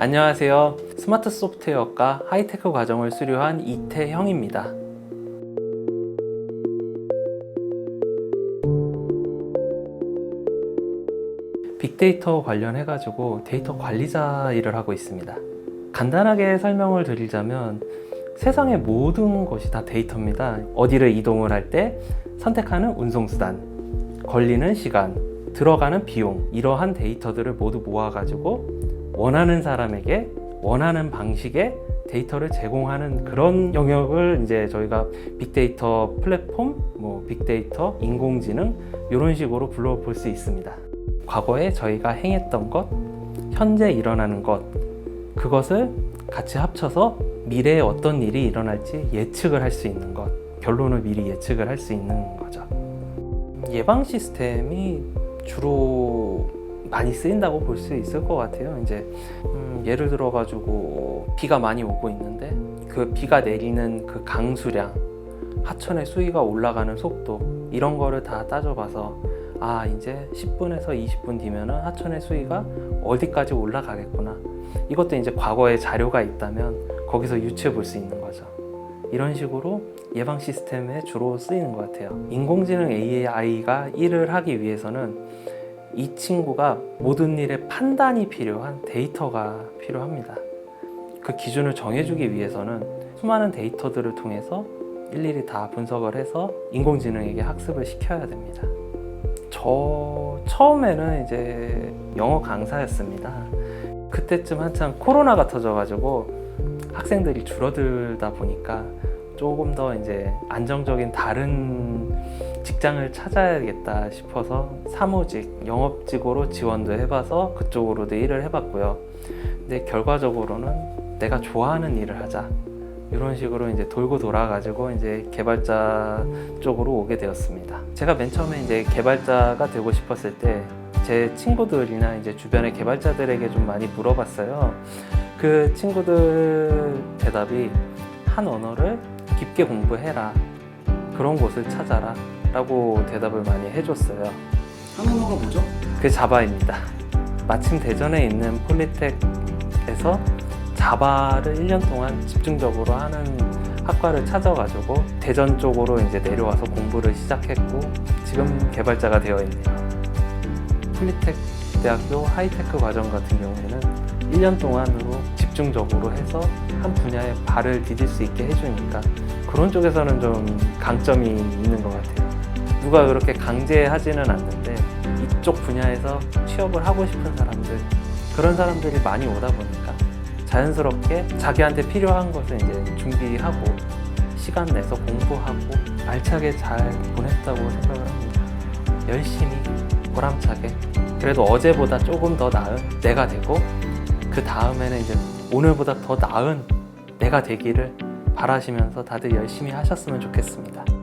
안녕하세요. 스마트 소프트웨어과 하이테크 과정을 수료한 이태형입니다. 빅데이터 관련해 가지고 데이터 관리자 일을 하고 있습니다. 간단하게 설명을 드리자면 세상의 모든 것이 다 데이터입니다. 어디를 이동을 할 때 선택하는 운송수단, 걸리는 시간, 들어가는 비용, 이러한 데이터들을 모두 모아가지고 원하는 사람에게 원하는 방식의 데이터를 제공하는 그런 영역을 이제 저희가 빅데이터 플랫폼, 뭐 빅데이터, 인공지능 이런 식으로 불러볼 수 있습니다. 과거에 저희가 행했던 것, 현재 일어나는 것, 그것을 같이 합쳐서 미래에 어떤 일이 일어날지 예측을 할 수 있는 것, 결론을 미리 예측을 할 수 있는 거죠. 예방 시스템이 주로 많이 쓰인다고 볼 수 있을 것 같아요. 이제 음, 예를 들어 가지고 비가 많이 오고 있는데 그 비가 내리는 그 강수량, 하천의 수위가 올라가는 속도 이런 거를 다 따져봐서 아 이제 10분에서 20분 뒤면은 하천의 수위가 어디까지 올라가겠구나. 이것도 이제 과거에 자료가 있다면 거기서 유추해 볼 수 있는 거죠. 이런 식으로 예방 시스템에 주로 쓰이는 것 같아요. 인공지능 AI가 일을 하기 위해서는 이 친구가 모든 일에 판단이 필요한 데이터가 필요합니다. 그 기준을 정해주기 위해서는 수많은 데이터들을 통해서 일일이 다 분석을 해서 인공지능에게 학습을 시켜야 됩니다. 저 처음에는 이제 영어 강사였습니다. 그때쯤 한참 코로나가 터져가지고 학생들이 줄어들다 보니까 조금 더 이제 안정적인 다른 직장을 찾아야겠다 싶어서 사무직, 영업직으로 지원도 해봐서 그쪽으로도 일을 해봤고요. 근데 결과적으로는 내가 좋아하는 일을 하자. 이런 식으로 이제 돌고 돌아가지고 이제 개발자 쪽으로 오게 되었습니다. 제가 맨 처음에 이제 개발자가 되고 싶었을 때 제 친구들이나 이제 주변의 개발자들에게 좀 많이 물어봤어요. 그 친구들 대답이 한 언어를 깊게 공부해라. 그런 곳을 찾아라. 라고 대답을 많이 해줬어요. 한국어가 뭐죠? 그 자바입니다. 마침 대전에 있는 폴리텍에서 자바를 1년 동안 집중적으로 하는 학과를 찾아가지고 대전 쪽으로 이제 내려와서 공부를 시작했고 지금 개발자가 되어 있네요. 폴리텍 대학교 하이테크 과정 같은 경우에는 1년 동안으로 집중적으로 해서 한 분야에 발을 디딜 수 있게 해주니까 그런 쪽에서는 좀 강점이 있는 것 같아요. 누가 그렇게 강제하지는 않는데 이쪽 분야에서 취업을 하고 싶은 사람들 그런 사람들이 많이 오다 보니까 자연스럽게 자기한테 필요한 것을 이제 준비하고 시간 내서 공부하고 알차게 잘 보냈다고 생각을 합니다. 열심히 보람차게 그래도 어제보다 조금 더 나은 내가 되고 그 다음에는 이제 오늘보다 더 나은 내가 되기를 바라시면서 다들 열심히 하셨으면 좋겠습니다.